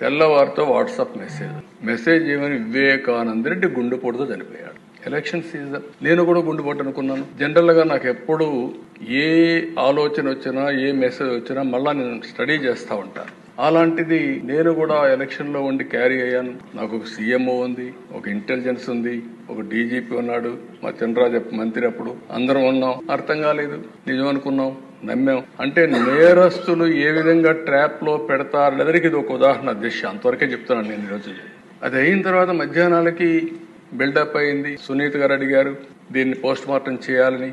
తెల్లవారితో WhatsApp message. Message ఏమని వివేకానంద రెడ్డి గుండెపోటుతో చనిపోయాడు. Election season. నేను కూడా గుండెపోటు అనుకున్నాను. జనరల్గా నాకు ఎప్పుడు ఏ ఆలోచన వచ్చినా ఏ మెసేజ్ వచ్చినా మళ్ళా నేను స్టడీ చేస్తా ఉంటాను అలాంటిది నేను కూడా ఎలక్షన్లో ఉండి క్యారీ అయ్యాను. నాకు ఒక సీఎంఓ ఉంది ఒక ఇంటెలిజెన్స్ ఉంది ఒక డీజీపీ ఉన్నాడు మా చంద్రరాజ మంత్రి అప్పుడు. అందరం ఉన్నాం. అర్థం కాలేదు. నిజం అనుకున్నాం. నమ్మాం. అంటే నేరస్తులు ఏ విధంగా ట్రాప్లో పెడతారనేదానికి ఇది ఒక ఉదాహరణ దిశ అంతవరకే చెప్తున్నాను నేను ఈరోజు అది అయిన తర్వాత మధ్యాహ్నాలకి బిల్డప్ అయింది. సునీత్ గారు అడిగారు దీన్ని పోస్ట్ మార్టం చేయాలని.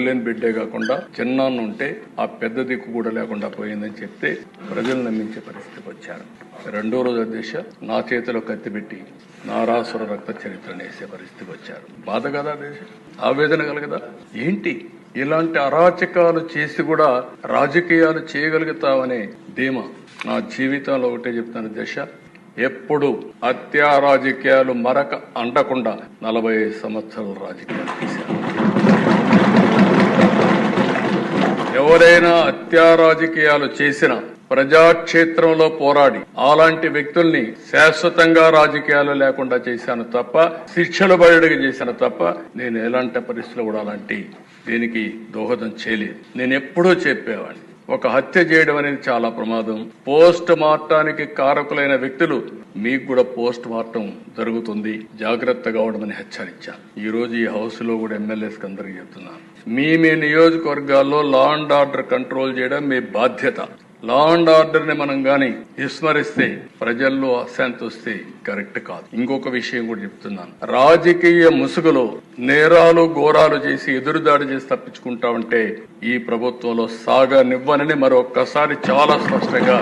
లేని బిడ్డే కాకుండా చిన్నాన్న ఉంటే ఆ పెద్ద దిక్కు కూడా లేకుండా పోయిందని చెప్తే ప్రజలు నమ్మించే పరిస్థితికి వచ్చారు. రెండో రోజు అధ్యక్ష నా చేతిలో కత్తి పెట్టి నారాసుర రక్త చరిత్రను వేసే పరిస్థితికి వచ్చారు. బాధ కదా దేశ? ఆవేదన కలగదా? ఏంటి? ఇలాంటి అరాచకాలు చేసి కూడా రాజకీయాలు చేయగలుగుతావనే ధీమా. నా జీవితంలో ఒకటే చెప్తాను దశ. ఎప్పుడు అత్యారాజకీయాలు మరక అంటకుండా నలభై సంవత్సరాలు రాజకీయాలు చేశాను. ఎవరైనా హత్యా రాజకీయాలు చేసిన ప్రజాక్షేత్రంలో పోరాడి అలాంటి వ్యక్తుల్ని శాశ్వతంగా రాజకీయాలు లేకుండా చేశాను తప్ప శిక్షలు బయటగా చేశాను తప్ప నేను ఎలాంటి పరిస్థితులు కూడా అలాంటి దీనికి దోహదం చేయలేదు. నేను ఎప్పుడూ చెప్పేవాడిని. ఒక హత్య చేయడం అనేది చాలా ప్రమాదం. పోస్ట్ మార్టానికి కారకులైన వ్యక్తులు మీకు కూడా పోస్ట్ మార్టం జరుగుతుంది. జాగ్రత్తగా ఉండమని హెచ్చరించాను ఈ రోజు ఈ హౌస్లో కూడా ఎమ్మెల్యేస్ అందరికి చెప్తున్నాను. మీ మీ నియోజకవర్గాల్లో లా అండ్ ఆర్డర్ కంట్రోల్ చేయడం మీ బాధ్యత. లా అండ్ ఆర్డర్ని మనం గాని విస్మరిస్తే ప్రజల్లో అశాంతి వస్తే కరెక్ట్ కాదు. ఇంకొక విషయం కూడా చెప్తున్నాను. రాజకీయ ముసుగులో నేరాలు ఘోరాలు చేసి ఎదురుదాడి చేసి తప్పించుకుంటా ఉంటే ఈ ప్రభుత్వంలో సాగనివ్వనని మరొక్కసారి చాలా స్పష్టంగా